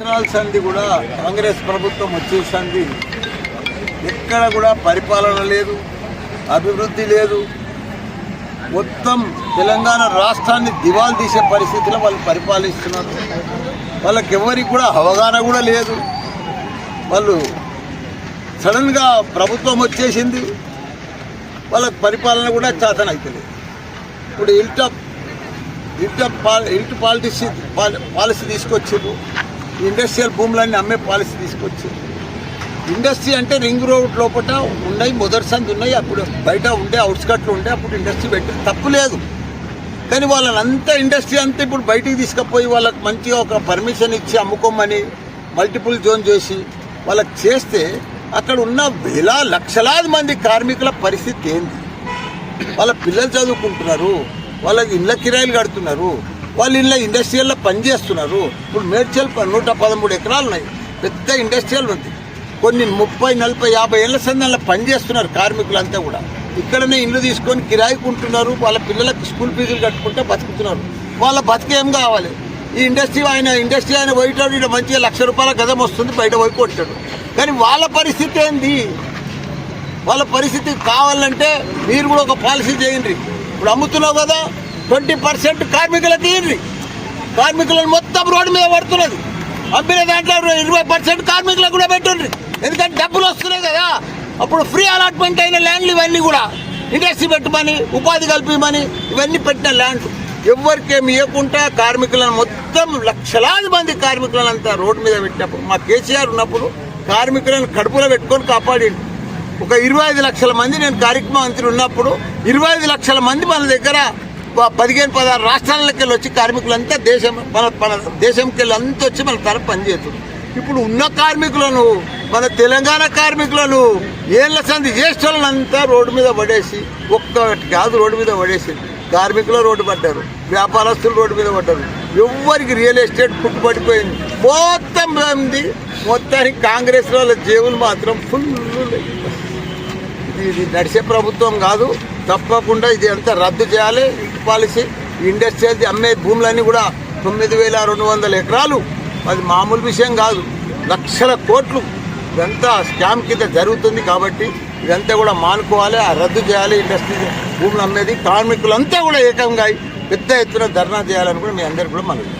సంవత్సరాల కూడా కాంగ్రెస్ ప్రభుత్వం వచ్చేసింది ఎక్కడ కూడా పరిపాలన లేదు అభివృద్ధి లేదు. మొత్తం తెలంగాణ రాష్ట్రాన్ని దివాలు తీసే పరిస్థితిలో వాళ్ళు పరిపాలిస్తున్నారు. వాళ్ళకి ఎవరికి కూడా అవగాహన కూడా లేదు. వాళ్ళు సడన్గా ప్రభుత్వం వచ్చేసింది. వాళ్ళకి పరిపాలన కూడా చేతన అవుతలేదు ఇప్పుడు ఇల్టాప్ ఇల్టాప్ పాల్ ఇల్ట్ పాలిటిక్స్ పాలసీ తీసుకొచ్చారు ఇండస్ట్రియల్ భూములన్నీ అమ్మే పాలసీ తీసుకొచ్చింది ఇండస్ట్రీ అంటే రింగ్ రోడ్ లోపల ఉన్నాయి మొదటి సంది ఉన్నాయి అప్పుడు బయట ఉండే అవుట్స్కట్లు ఉండే అప్పుడు ఇండస్ట్రీ పెట్టి తప్పు లేదు. కానీ వాళ్ళనంతా ఇండస్ట్రీ అంతా ఇప్పుడు బయటికి తీసుకుపోయి వాళ్ళకి మంచిగా ఒక పర్మిషన్ ఇచ్చి అమ్ముకోమని మల్టిపుల్ జోన్ చేసి వాళ్ళకి చేస్తే అక్కడ ఉన్న వేల లక్షలాది మంది కార్మికుల పరిస్థితి ఏంది? వాళ్ళ పిల్లలు చదువుకుంటున్నారు వాళ్ళకి ఇళ్ళ కిరాయిలు కడుతున్నారు వాళ్ళు ఇళ్ళ ఇండస్ట్రియల్లో పనిచేస్తున్నారు ఇప్పుడు మేడ్చల్ ప- నూట పదమూడు ఎకరాలు ఉన్నాయి. పెద్ద ఇండస్ట్రియల్ ఉంది. కొన్ని ముప్పై నలభై యాభై ఏళ్ళ సందర్లో పనిచేస్తున్నారు కార్మికులంతా కూడా. ఇక్కడనే ఇల్లు తీసుకొని కిరాయికుంటున్నారు వాళ్ళ పిల్లలకు స్కూల్ ఫీజులు కట్టుకుంటే బతుకుతున్నారు. వాళ్ళ బతికేం కావాలి? ఈ ఇండస్ట్రీ ఆయన ఇండస్ట్రీ ఆయన పోయేటాడు ఇక్కడ మంచిగా లక్ష రూపాయల గదం వస్తుంది బయట పోయి కొట్టాడు కానీ వాళ్ళ పరిస్థితి ఏంది? వాళ్ళ పరిస్థితి కావాలంటే మీరు కూడా ఒక పాలసీ చేయండి. ఇప్పుడు అమ్ముతున్నావు కదా ట్వంటీ పర్సెంట్ కార్మికులకి ఇయ్యండి కార్మికులను మొత్తం రోడ్డు మీద పడుతున్నది. అమ్మిన దాంట్లో ఇరవై పర్సెంట్ కార్మికులకు కూడా పెట్టండి ఎందుకంటే డబ్బులు వస్తున్నాయి కదా. అప్పుడు ఫ్రీ అలాట్మెంట్ అయిన ల్యాండ్లు ఇవన్నీ కూడా. ఇండస్ట్రీ పెట్టమని ఉపాధి కల్పించమని ఇవన్నీ పెట్టిన ల్యాండ్. ఎవరికేమి ఇవ్వకుండా కార్మికులను మొత్తం లక్షలాది మంది కార్మికులను అంతా రోడ్డు మీద పెట్టినప్పుడు మా కేసీఆర్ ఉన్నప్పుడు కార్మికులను కడుపులో పెట్టుకొని కాపాడిండు. ఒక ఇరవై ఐదు లక్షల మంది నేను కార్యక్రమ మంత్రి ఉన్నప్పుడు ఇరవై ఐదు లక్షల మంది మన దగ్గర పదిహేను పదహారు రాష్ట్రాలకి వెళ్ళి వచ్చి కార్మికులంతా దేశం మన మన దేశంకి వెళ్ళి అంతా వచ్చి మన తరపు పనిచేస్తుంది ఇప్పుడు ఉన్న కార్మికులను మన తెలంగాణ కార్మికులను ఏళ్ళ సంది జ్యేష్ఠులను అంతా రోడ్డు మీద పడేసి ఒక్కటి కాదు రోడ్డు మీద పడేసి కార్మికులు రోడ్డు పడ్డారు వ్యాపారస్తులు రోడ్డు మీద పడ్డారు. ఎవరికి రియల్ ఎస్టేట్ పుట్టుపడిపోయింది మొత్తం ఉంది మొత్తానికి కాంగ్రెస్ వాళ్ళ జేబులు మాత్రం ఫుల్ ఇది ఇది నడిచే ప్రభుత్వం కాదు. తప్పకుండా ఇది అంతా రద్దు చేయాలి. ఇంటి పాలసీ ఇండస్ట్రియల్ అమ్మే భూములన్నీ కూడా తొమ్మిది వేల రెండు వందల ఎకరాలు. అది మామూలు విషయం కాదు. లక్షల కోట్లు ఇదంతా స్కామ్ కింద జరుగుతుంది కాబట్టి ఇదంతా కూడా మానుకోవాలి. ఆ రద్దు చేయాలి. ఇండస్ట్రీ భూములు అమ్మేది కార్మికులంతా కూడా ఏకంగా అయి పెద్ద ఎత్తున ధర్నా చేయాలని కూడా మీ అందరికీ కూడా మనవి